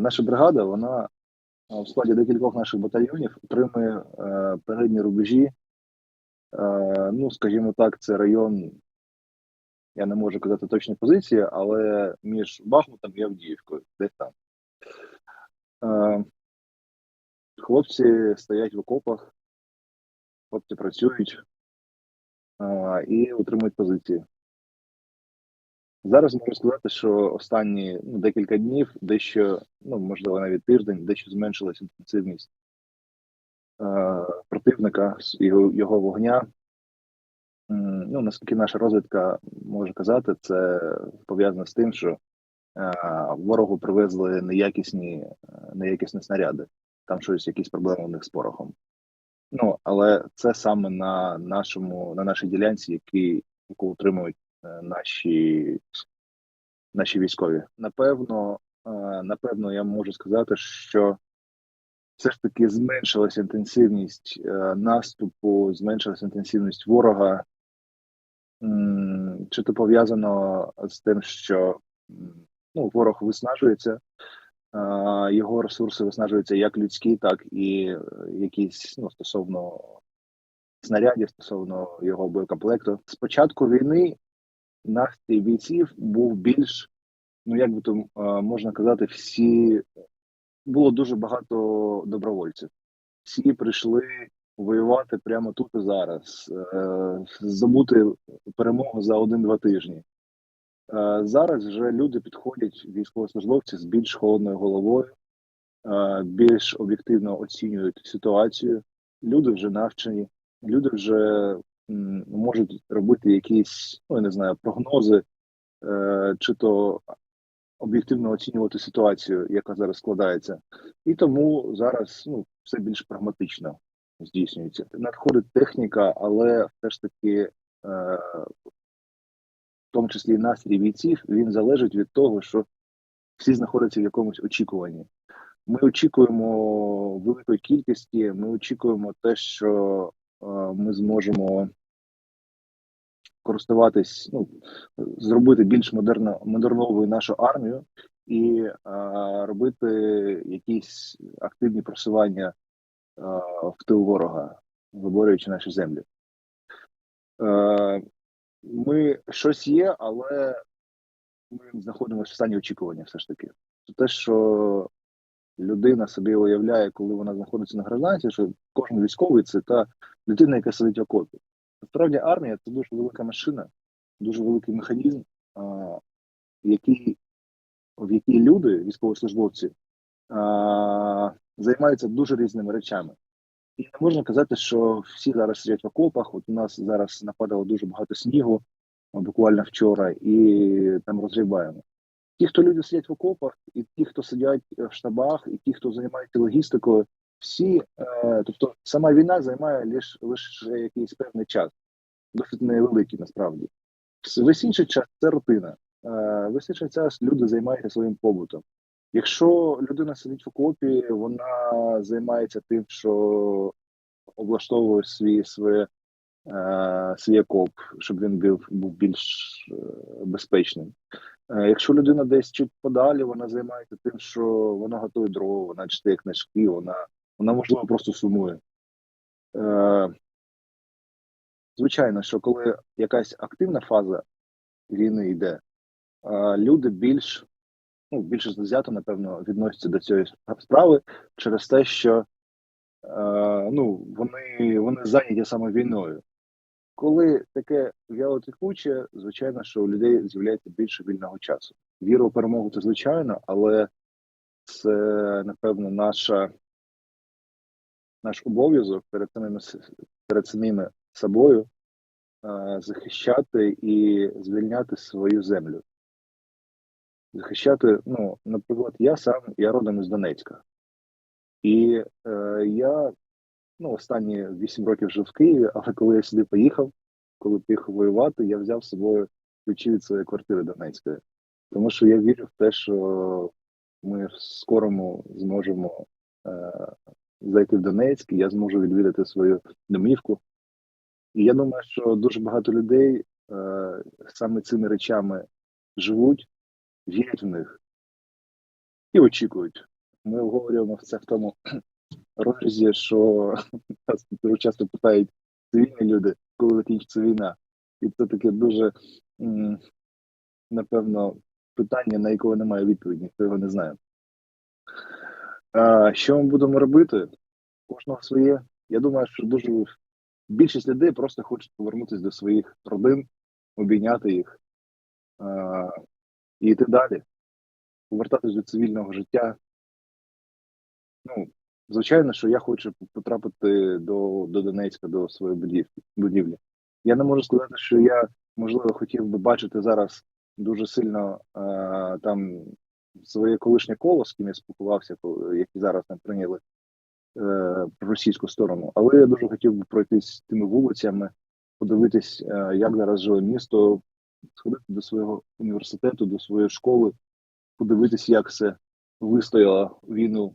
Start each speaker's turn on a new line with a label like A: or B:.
A: наша бригада, вона е, в складі декількох наших батальйонів отримує е, передні рубежі. Е, ну, скажімо так, це район, я не можу казати точні позиції, але між Бахмутом і Авдіївкою, десь там. Е, хлопці стоять в окопах, хлопці працюють е, і утримують позиції. Зараз можу сказати, що останні ну, декілька днів дещо, ну можливо, навіть тиждень, дещо зменшилась інтенсивність е, противника його, його вогня. Ну, наскільки наша розвідка може казати, це пов'язано з тим, що е, ворогу привезли неякісні, е, неякісні снаряди. Там щось, якісь проблеми у них з порохом. Ну, але це саме на нашому, на нашій ділянці, які, яку утримують наші, наші військові. Напевно, е, напевно, я можу сказати, що все ж таки зменшилася інтенсивність е, наступу, зменшилася інтенсивність ворога. Чи то пов'язано з тим, що ну, ворог виснажується, е, його ресурси виснажуються як людські, так і е, якісь ну, стосовно снарядів, стосовно його боєкомплекту. З початку війни настрій бійців був більш, ну як би то можна казати, всі було дуже багато добровольців. Всі прийшли воювати прямо тут і зараз, е, здобути перемогу за один-два тижні. Е, Зараз вже люди підходять, військовослужбовці з більш холодною головою, е, більш об'єктивно оцінюють ситуацію. Люди вже навчені, люди вже можуть робити якісь, ну я не знаю, прогнози, е, чи то об'єктивно оцінювати ситуацію, яка зараз складається, і тому зараз ну все більш прагматично здійснюється. Надходить техніка, але все ж таки, е, в тому числі настрій бійців, він залежить від того, що всі знаходяться в якомусь очікуванні. Ми очікуємо великої кількості. Ми очікуємо те, що е, ми зможемо користуватись, ну зробити більш модерно модерновою нашу армію і е, робити якісь активні просування е, в тил ворога, виборюючи наші землі. Е, ми щось є, але ми знаходимося в стані очікування, все ж таки. Те, що людина собі уявляє, коли вона знаходиться на гражданці, що кожен військовий це та людина, яка сидить в окопі. Насправді армія це дуже велика машина, дуже великий механізм, а, який, в якій люди, військовослужбовці, а, займаються дуже різними речами. І не можна казати, що всі зараз сидять в окопах. От у нас зараз нападало дуже багато снігу, буквально вчора, і там розгрібаємо. Ті, хто люди сидять в окопах, і ті, хто сидять в штабах, і ті, хто займається логістикою, всі, е, тобто сама війна займає лише лише якийсь певний час, досить невеликий насправді. Весь інший час це рутина. Е, Весь інший час люди займаються своїм побутом. Якщо людина сидить в окопі, вона займається тим, що облаштовує свій своє, е, свій окоп, щоб він був, був більш безпечним. Якщо людина десь чуть подалі, вона займається тим, що вона готує дрова, вона читає книжки, вона, вона можливо просто сумує. Е, звичайно, що коли якась активна фаза війни йде, е, люди більш ну, більше завзято, напевно, відносяться до цієї справи через те, що е, ну, вони, вони зайняті саме війною. Коли таке вяло текуче, звичайно, що у людей з'являється більше вільного часу. Віра у перемогу це звичайно, але це напевно наша наш обов'язок перед самими перед самими собою е, захищати і звільняти свою землю. Захищати, ну, наприклад, я сам я родом із Донецька, і е, я ну, останні 8 років жив в Києві, але коли я сюди поїхав, коли поїхав воювати, я взяв з собою ключі від своєї квартири Донецької. Тому що я вірю в те, що ми в скорому зможемо е, зайти в Донецьк, і я зможу відвідати свою домівку. І я думаю, що дуже багато людей е, саме цими речами живуть, вірять в них і очікують. Ми обговорюємо це в тому розрізі, що нас дуже часто питають цивільні люди, коли закінчиться війна. І це таке дуже, напевно, питання, на яке немає відповіді, ніхто його не знає. А, що ми будемо робити? Кожного своє. Я думаю, що дуже більшість людей просто хочуть повернутися до своїх родин, обійняти їх а, і йти далі, повертатись до цивільного життя. Ну, звичайно, що я хочу потрапити до, до Донецька, до своєї будівлі. Я не можу сказати, що я, можливо, хотів би бачити зараз дуже сильно е, там своє колишнє коло, з ким я спілкувався, які зараз не прийняли е, російську сторону. Але я дуже хотів би пройтись тими вулицями, подивитись, е, як зараз живе місто, сходити до свого університету, до своєї школи, подивитись, як це вистояло війну